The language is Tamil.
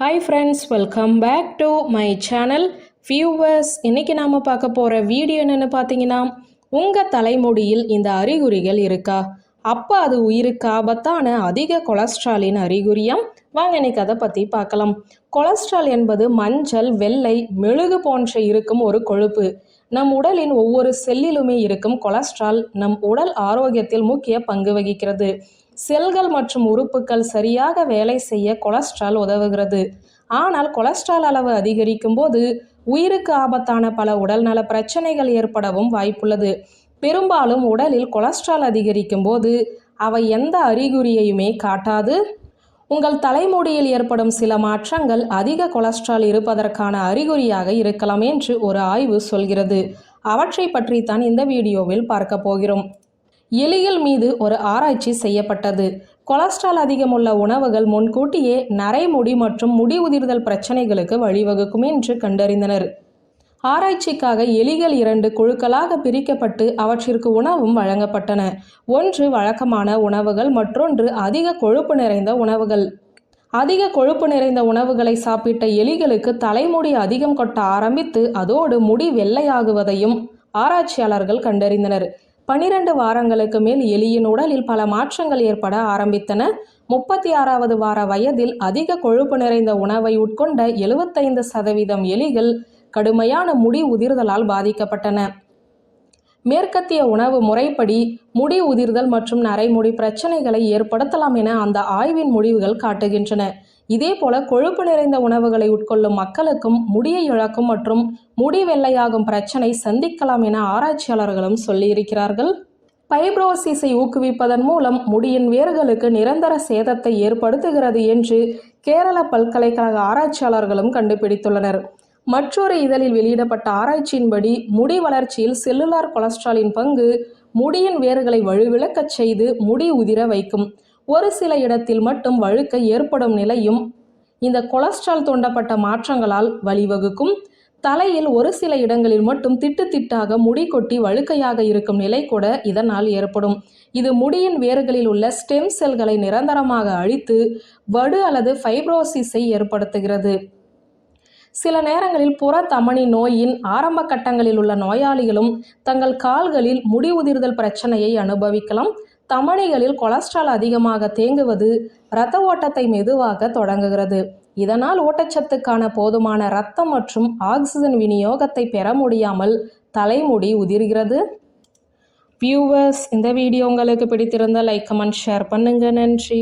Hi friends welcome back to my channel viewers இன்றைக்கி நாம் பார்க்க போகிற வீடியோ என்னென்னு பார்த்தீங்கன்னா உங்கள் தலைமுடியில் இந்த அறிகுறிகள் இருக்கா? அப்போ அது உயிருக்கு? ஆபத்தான அதிக கொலஸ்ட்ராலின் அறிகுறியாம். வாங்க இன்னைக்கு அதை பற்றி பார்க்கலாம். கொலஸ்ட்ரால் என்பது மஞ்சள் வெள்ளை மெழுகு போன்ற இருக்கும் ஒரு கொழுப்பு. நம் உடலின் ஒவ்வொரு செல்லிலுமே இருக்கும் கொலஸ்ட்ரால் நம் உடல் ஆரோக்கியத்தில் முக்கிய பங்கு வகிக்கிறது. செல்கள் மற்றும் உறுப்புகள் சரியாக வேலை செய்ய கொலஸ்ட்ரால் உதவுகிறது. ஆனால் கொலஸ்ட்ரால் அளவு அதிகரிக்கும் போது உயிருக்கு ஆபத்தான பல உடல்நல பிரச்சனைகள் ஏற்படவும் வாய்ப்புள்ளது. பெரும்பாலும் உடலில் கொலஸ்ட்ரால் அதிகரிக்கும் போது அவை எந்த அறிகுறியையுமே காட்டாது. உங்கள் தலைமுடியில் ஏற்படும் சில மாற்றங்கள் அதிக கொலஸ்ட்ரால் இருப்பதற்கான அறிகுறியாக இருக்கலாம் என்று ஒரு ஆய்வு சொல்கிறது. அவற்றை பற்றித்தான் இந்த வீடியோவில் பார்க்க போகிறோம். எலிகள் மீது ஒரு ஆராய்ச்சி செய்யப்பட்டது. கொலஸ்ட்ரால் அதிகமுள்ள உணவுகள் முன்கூட்டியே நரைமுடி மற்றும் முடி உதிர்தல் பிரச்சனைகளுக்கு வழிவகுக்கும் என்று கண்டறிந்தனர். ஆராய்ச்சிக்காக எலிகள் இரண்டு குழுக்களாக பிரிக்கப்பட்டு அவற்றிற்கு உணவும் வழங்கப்பட்டன. ஒன்று வழக்கமான உணவுகள் மற்றொன்று அதிக கொழுப்பு நிறைந்த உணவுகள். அதிக கொழுப்பு நிறைந்த உணவுகளை சாப்பிட்ட எலிகளுக்கு தலைமுடி அதிகம் கொட்ட ஆரம்பித்து அதோடு முடி வெள்ளையாகுவதையும் ஆராய்ச்சியாளர்கள் கண்டறிந்தனர். பனிரெண்டு வாரங்களுக்கு மேல் எலியின் உடலில் பல மாற்றங்கள் ஏற்பட ஆரம்பித்தன. முப்பத்தி ஆறாவது வார வயதில் அதிக கொழுப்பு நிறைந்த உணவை உட்கொண்ட எழுபத்தைந்து சதவீதம் எலிகள் கடுமையான முடி உதிர்தலால் பாதிக்கப்பட்டன. மேற்கத்திய உணவு முறைப்படி முடி உதிர்தல் மற்றும் நரைமுடி பிரச்சனைகளை ஏற்படுத்தலாம் என அந்த ஆய்வின் முடிவுகள் காட்டுகின்றன. இதே போல கொழுப்பு நிறைந்த உணவுகளை உட்கொள்ளும் மக்களுக்கும் முடியை இழக்கும் மற்றும் முடி வெள்ளையாகும் பிரச்சனை சந்திக்கலாம் என ஆராய்ச்சியாளர்களும் சொல்லியிருக்கிறார்கள். பைப்ரோசிஸை ஊக்குவிப்பதன் மூலம் முடியின் வேர்களுக்கு நிரந்தர சேதத்தை ஏற்படுத்துகிறது என்று கேரள பல்கலைக்கழக ஆராய்ச்சியாளர்களும் கண்டுபிடித்துள்ளனர். மற்றொரு இதழில் வெளியிடப்பட்ட ஆராய்ச்சியின்படி முடி வளர்ச்சியில் செல்லுலார் கொலஸ்ட்ராலின் பங்கு முடியின் வேர்களை வலுவிழக்கச் செய்து முடி உதிர வைக்கும். ஒரு சில இடத்தில் மட்டும் வழுக்க ஏற்படும் நிலையும் இந்த கொலஸ்ட்ரால் தோண்டப்பட்ட மாற்றங்களால் வழிவகுக்கும். தலையில் ஒரு சில இடங்களில் மட்டும் திட்டு திட்டாக முடி கொட்டி வழுக்கையாக இருக்கும் நிலை கூட இதனால் ஏற்படும். இது முடியின் வேர்களில் உள்ள ஸ்டெம் செல்களை நிரந்தரமாக அழித்து வடு அல்லது ஃபைப்ரோசிஸை ஏற்படுத்துகிறது. சில நேரங்களில் புற தமனி நோயின் ஆரம்ப கட்டங்களில் உள்ள நோயாளிகளும் தங்கள் கால்களில் முடி உதிர்தல் பிரச்சனையை அனுபவிக்கலாம். தமணிகளில் கொலஸ்ட்ரால் அதிகமாக தேங்குவது இரத்த ஓட்டத்தை மெதுவாக தொடங்குகிறது. இதனால் ஊட்டச்சத்துக்கான போதுமான இரத்தம் மற்றும் ஆக்சிஜன் விநியோகத்தை பெற முடியாமல் தலைமுடி உதிர்கிறது. வியூவர்ஸ் இந்த வீடியோ உங்களுக்கு பிடித்திருந்தால் லைக் கமெண்ட் ஷேர் பண்ணுங்க. நன்றி.